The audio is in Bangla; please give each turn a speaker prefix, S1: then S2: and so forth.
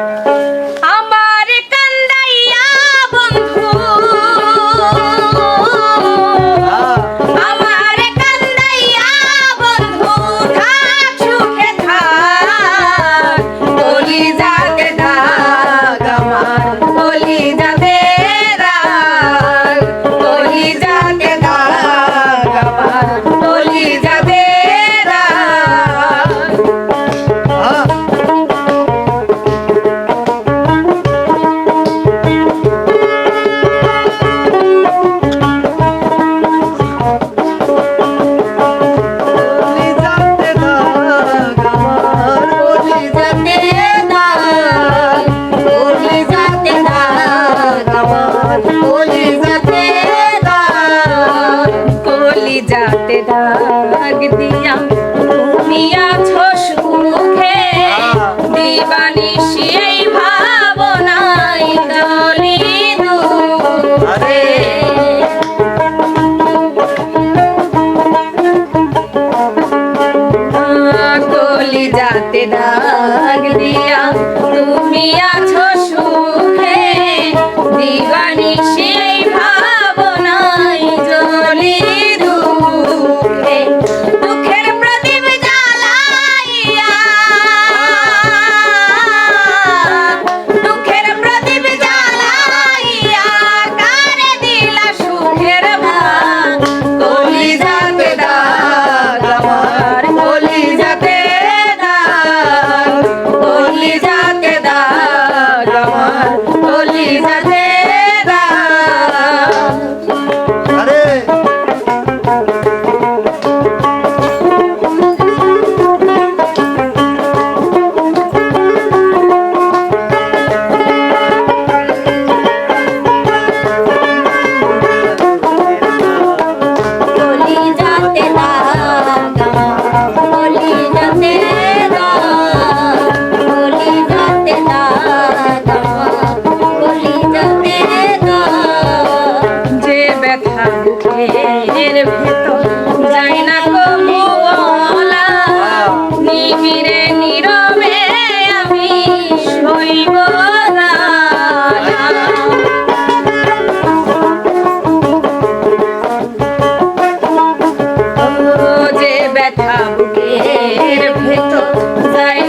S1: Yeah. দাগ দিয়া তুমি আছো সুখে। দিবানিশ
S2: রে
S1: বুকের ভেতর যাই না কবু অলা নিবিড়ে ভেতর যাই